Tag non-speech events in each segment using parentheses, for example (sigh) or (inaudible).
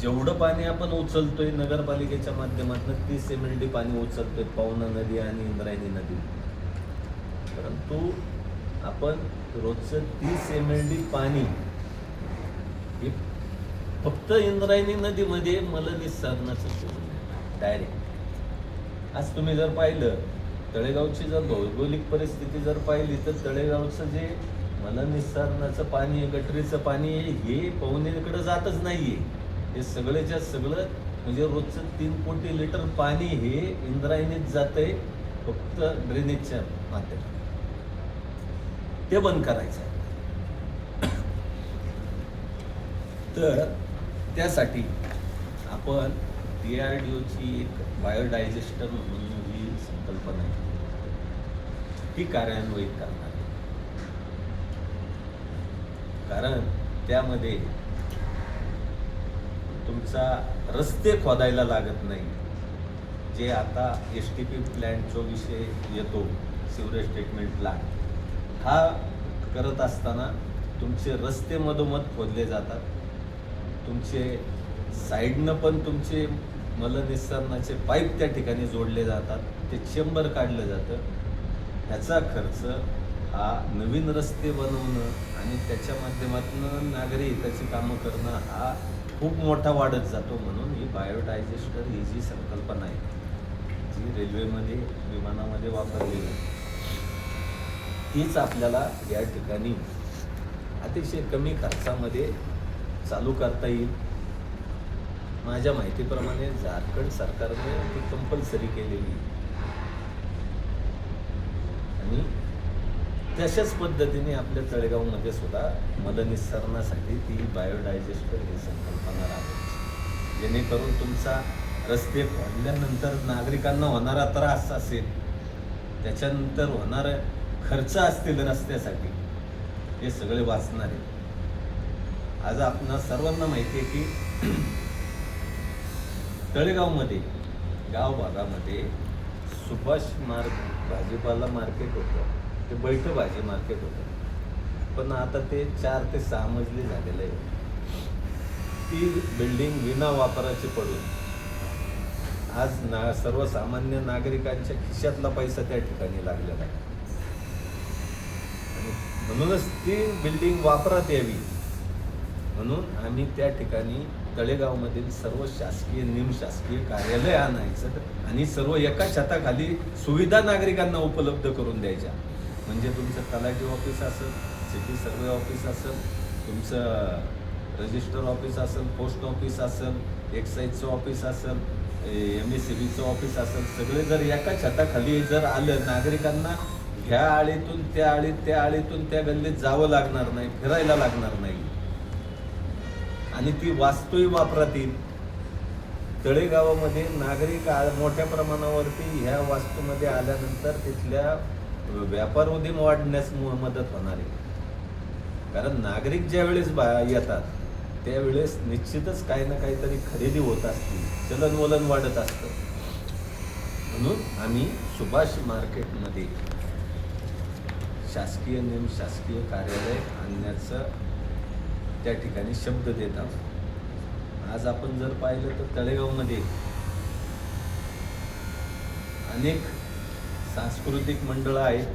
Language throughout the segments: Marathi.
जेवढं पाणी आपण उचलतोय नगरपालिकेच्या माध्यमातून तीस एम एल डी पाणी उचलतोय पवना नदी आणि इंद्रायणी नदी. परंतु आपण रोजचं तीस एम एल डी पाणी हे फक्त इंद्रायणी नदीमध्ये मलनिस्सारणाचं शोधून डायरेक्ट आज तुम्ही जर पाहिलं तळेगावची जर भौगोलिक परिस्थिती जर पाहिली तर तळेगावचं जे मलनिस्सारणाचं पाणी आहे, गटरीचं पाणी आहे, हे पवनेकडे जातच नाहीये. हे सगळेच्या सगळं म्हणजे रोजचं तीन कोटी लिटर पाणी हे इंद्रायणीत जातंय फक्त ड्रेनेजच्या माध्यमात ते बंद करायचं आहे. तर त्यासाठी आपण डी आर डी ओची एक बायोडायजेस्टर म्हणून ही संकल्पना आहे. ती कार्यान्वित करणार कारण त्यामध्ये तुमचा रस्ते खोदायला लागत नाही. जे आता एस टी पी प्लॅनचा विषय येतो सिवरेज ट्रीटमेंट प्लांट हा करत असताना तुमचे रस्ते मधोमध खोदले जातात. तुमचे साईडनं पण तुमचे मलनिस्सरणाचे पाईप त्या ठिकाणी जोडले जातात. ते चेंबर काढलं जातं. ह्याचा खर्च हा नवीन रस्ते बनवणं आणि त्याच्या माध्यमातून नागरी हिताची कामं करणं हा खूप मोठा वाढत जातो म्हणून ही बायोडायजेस्टर ही जी संकल्पना आहे जी रेल्वेमध्ये विमानामध्ये वापरली तीच आपल्याला या ठिकाणी अतिशय कमी खर्चामध्ये चालू करता येईल. माझ्या माहितीप्रमाणे झारखंड सरकारने ती कंपल्सरी केलेली आहे. आणि तशाच पद्धतीने आपल्या तळेगावमध्ये सुद्धा मलनिसरणासाठी ती बायोडायजेस्टर ही संकल्पना राहायची जेणेकरून तुमचा रस्ते फोडल्यानंतर नागरिकांना होणारा त्रास असेल त्याच्यानंतर होणारे खर्च असतील रस्त्यासाठी हे सगळे वाचणार आहे. आज आपण सर्वांना माहिती आहे की (clears throat) तळेगावमध्ये गाव भागामध्ये सुभाष मार्ग भाजीपाला मार्केट होतं. ते बैठं भाजी मार्केट होतं. पण आता ते चार ते सहा मजली झालेलं आहे. ती बिल्डिंग विना वापराची पडून. आज ना सर्वसामान्य नागरिकांच्या खिशातला पैसा त्या ठिकाणी लागलेला आहे. आणि म्हणूनच ती बिल्डिंग वापरात यावी. म्हणून आम्ही त्या ठिकाणी तळेगावमधील सर्व शासकीय निमशासकीय कार्यालय आणायचं आणि सर्व एका छताखाली सुविधा नागरिकांना उपलब्ध करून द्यायच्या. म्हणजे तुमचं तलाठी ऑफिस असेल सिटी सर्वे ऑफिस असेल तुमचं रजिस्टर ऑफिस असेल पोस्ट ऑफिस असेल एक्साईजचं ऑफिस असेल एम एस सी बीचं ऑफिस असेल सगळे जर एका छताखाली जर आलं नागरिकांना ह्या आळीतून त्या आळीत त्या आळीतून त्या गल्लीत जावं लागणार नाही फिरायला लागणार नाही. आणि ती वास्तूही वापरात येईल तळेगावामध्ये नागरिक मोठ्या प्रमाणावरती ह्या वास्तूमध्ये आल्यानंतर तिथल्या व्यापार उद्यम वाढण्यास मदत होणार आहे. कारण नागरिक ज्यावेळेस बा येतात त्यावेळेस निश्चितच काही ना काहीतरी खरेदी होत असते चलनवलन वाढत असतं. म्हणून आम्ही सुभाष मार्केटमध्ये शासकीय नियम शासकीय कार्यालय आणण्याचं त्या ठिकाणी शब्द देत आहोत. आज आपण जर पाहिलं तर तळेगावमध्ये अनेक सांस्कृतिक मंडळं आहेत.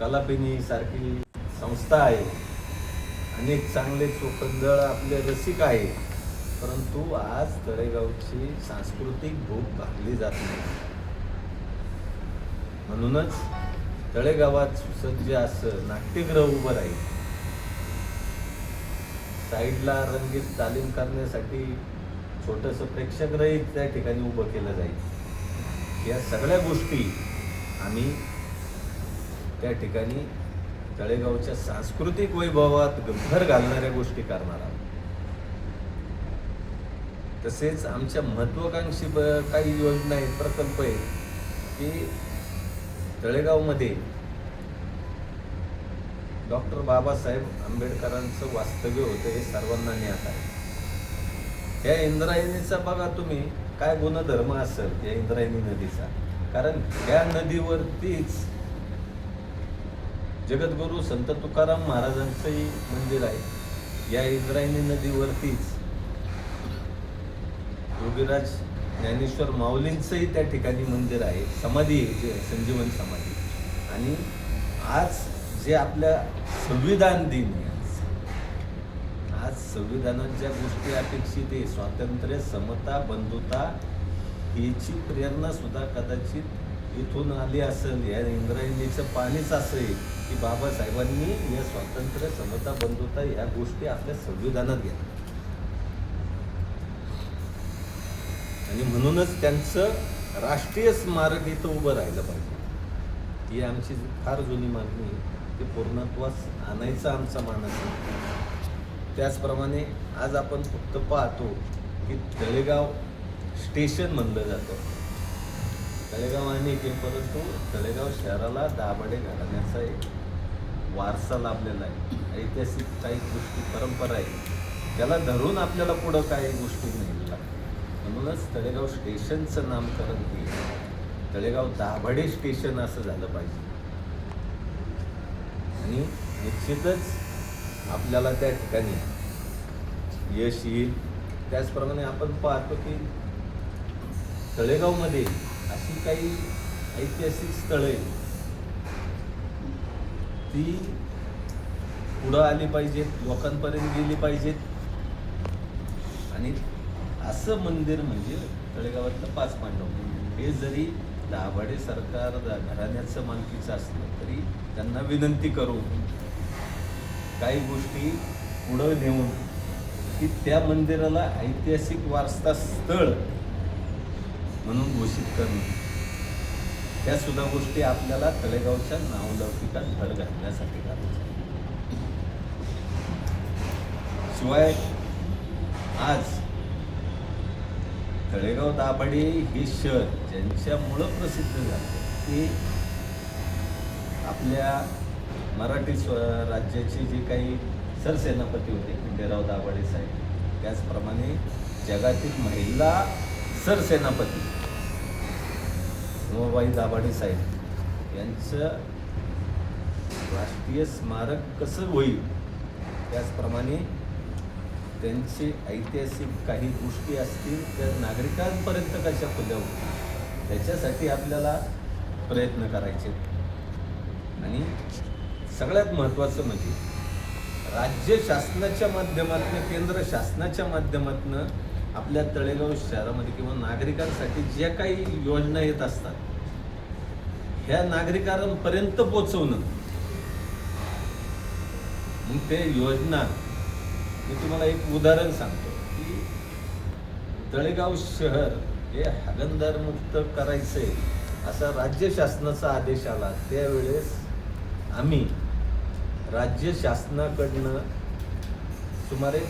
कलापिनी सारखी संस्था आहे. अनेक चांगले चोखंदळ आपले रसिक आहे. परंतु आज तळेगावची सांस्कृतिक भूक भागली जात नाही. म्हणूनच तळेगावात सुसज्ज असं नाट्यगृह उभं राहील. साईडला रंगीत तालीम करण्यासाठी छोटंसं प्रेक्षागृहही त्या ठिकाणी उभं केलं जाईल. या सगळ्या गोष्टी आम्ही त्या ठिकाणी तळेगावच्या सांस्कृतिक वैभवात भर घालणाऱ्या गोष्टी करणार आहोत. तसेच आमच्या महत्वाकांक्षी काही योजना आहेत प्रकल्प आहेत की तळेगावमध्ये डॉक्टर बाबासाहेब आंबेडकरांचं वास्तव्य होतं हे सर्वांना ज्ञात आहे. या इंद्रायणीचा बघा तुम्ही काय गुणधर्म असेल या इंद्रायणी नदीचा? कारण या नदीवरतीच जगद्गुरू संत तुकाराम महाराजांचंही मंदिर आहे. या इंद्रायणी नदीवरतीच योगीराज ज्ञानेश्वर माऊलींचंही त्या ठिकाणी मंदिर आहे. समाधी आहे जे संजीवन समाधी. आणि आज जे आपल्या संविधान दिन आहे संविधानात ज्या गोष्टी अपेक्षित आहे. स्वातंत्र्य समता बंधुता याची प्रेरणा सुद्धा कदाचित इथून आली असेल. या इंद्रायणीचं पाणीच असं की बाबासाहेबांनी या स्वातंत्र्य समता बंधुता या गोष्टी आपल्या संविधानात घेतल्या. आणि म्हणूनच त्यांचं राष्ट्रीय स्मारक इथं उभं राहिलं पाहिजे. ही आमची फार जुनी मागणी आहे. ती पूर्णत्वास आणायचा आमचा मानस आहे. त्याचप्रमाणे आज आपण फक्त पाहतो की तळेगाव स्टेशन म्हणलं जातं. तळेगाव आणि आहे परंतु तळेगाव शहराला दाभाडे घालण्याचा एक वारसा लाभलेला आहे. ऐतिहासिक काही गोष्टी परंपरा आहे त्याला धरून आपल्याला पुढं काही गोष्टी नाही. लागतात म्हणूनच तळेगाव स्टेशनचं नामकरण केलं. तळेगाव दाभाडे स्टेशन असं झालं पाहिजे. आणि निश्चितच आपल्याला त्या ठिकाणी यश येईल. त्याचप्रमाणे आपण पाहतो की तळेगावमध्ये अशी काही ऐतिहासिक स्थळे ती पुढं आली पाहिजेत लोकांपर्यंत गेली पाहिजेत. आणि असं मंदिर म्हणजे तळेगावातलं पाच पांडव हे जरी दाभाडे सरकार घराण्याचं मालकीचं असलं तरी त्यांना विनंती करू काही गोष्टी पुढं नेऊन की त्या मंदिराला ऐतिहासिक वारसा स्थळ म्हणून घोषित करणं. त्या सुद्धा गोष्टी आपल्याला तळेगावच्या नावलौकिकात भर घालण्यासाठी करायच्या. शिवाय आज तळेगाव दाभाडे हे शहर ज्यांच्यामुळं प्रसिद्ध झालं ते आपल्या मराठी स्व राज्याचे जे काही सरसेनापती होते खंडेराव दाभाडे साहेब त्याचप्रमाणे जगातील महिला सरसेनापती उमाबाई दाभाडे साहेब यांचं राष्ट्रीय स्मारक कसं होईल? त्याचप्रमाणे त्यांचे ऐतिहासिक काही गोष्टी असतील त्या नागरिकांपर्यंत कशा खुल्या होतील? त्याच्यासाठी आपल्याला प्रयत्न करायचे सगळ्यात महत्त्वाचं म्हणजे राज्य शासनाच्या माध्यमातून केंद्र शासनाच्या माध्यमातून आपल्या तळेगाव शहरामध्ये किंवा नागरिकांसाठी ज्या काही योजना येत असतात ह्या नागरिकांपर्यंत पोचवणं मग ते योजना मी तुम्हाला एक उदाहरण सांगतो की तळेगाव शहर हे हगणदारमुक्त करायचं करायचंय असा राज्य शासनाचा आदेश आला त्यावेळेस आम्ही राज्य शासनाकडनं सुमारे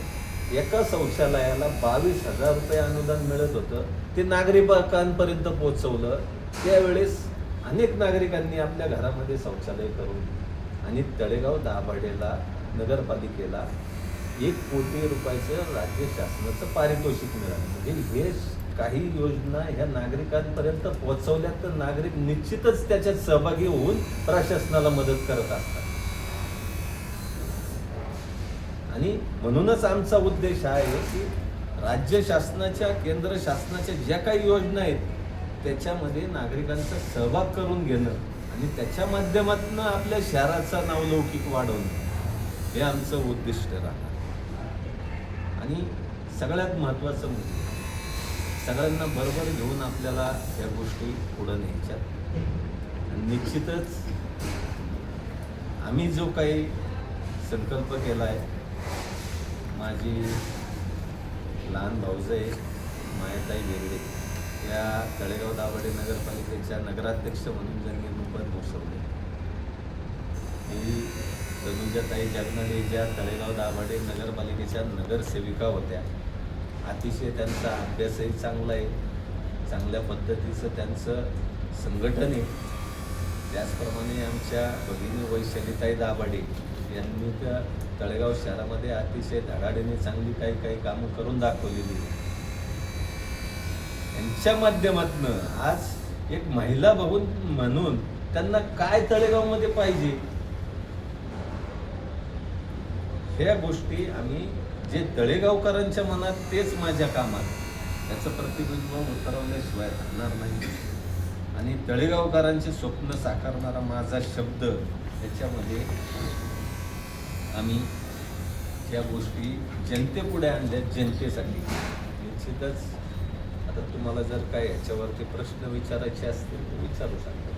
एका शौचालयाला बावीस हजार रुपये अनुदान मिळत होतं. ते नागरिकांपर्यंत पोचवलं त्यावेळेस अनेक नागरिकांनी आपल्या घरामध्ये शौचालय करून आणि तळेगाव दाभाडेला नगरपालिकेला एक कोटी रुपयाचं राज्य शासनाचं पारितोषिक मिळालं. म्हणजे हे काही योजना ह्या नागरिकांपर्यंत पोहोचवल्या तर नागरिक निश्चितच त्याच्यात सहभागी होऊन प्रशासनाला मदत करत असतात. आणि म्हणूनच आमचा उद्देश हा आहे की राज्य शासनाच्या केंद्र शासनाच्या ज्या काही योजना आहेत त्याच्यामध्ये नागरिकांचा सहभाग करून घेणं आणि त्याच्या माध्यमातून आपल्या शहराचा नावलौकिक वाढवणं हे आमचं उद्दिष्ट राहणार. आणि सगळ्यात महत्त्वाचं म्हणजे सगळ्यांना बरोबर घेऊन आपल्याला या गोष्टी पुढं न्यायच्या. आणि निश्चितच आम्ही जो काही संकल्प केला आहे माझी लहान भाऊजय मायाताई भेगडे या तळेगाव दाभाडे नगरपालिकेच्या नगराध्यक्ष म्हणून ज्यांनी पद भूषवले ही तनुजाताई जगनाडे ज्या तळेगाव दाभाडे नगरपालिकेच्या नगरसेविका होत्या. अतिशय त्यांचा अभ्यासही चांगला आहे. चांगल्या पद्धतीचं त्यांचं संघटन आहे. त्याचप्रमाणे आमच्या भगिनी वैशालीताई दाभाडे यांनी त्या तळेगाव शहरामध्ये अतिशय धडाडीने चांगली काही काही कामं करून दाखवलेली यांच्या माध्यमातनं आज एक महिला बघून म्हणून त्यांना काय तळेगावमध्ये पाहिजे? ह्या गोष्टी आम्ही जे तळेगावकरांच्या मनात तेच माझ्या कामात. त्याचं प्रतिबिंब उतरवल्याशिवाय राहणार नाही. आणि तळेगावकरांचे स्वप्न साकारणारा माझा शब्द त्याच्यामध्ये आम्ही त्या गोष्टी जनतेपुढे आणल्या जनतेसाठी. निश्चितच आता तुम्हाला जर काय याच्यावरती प्रश्न विचारायचे असतील तर विचारू शकता.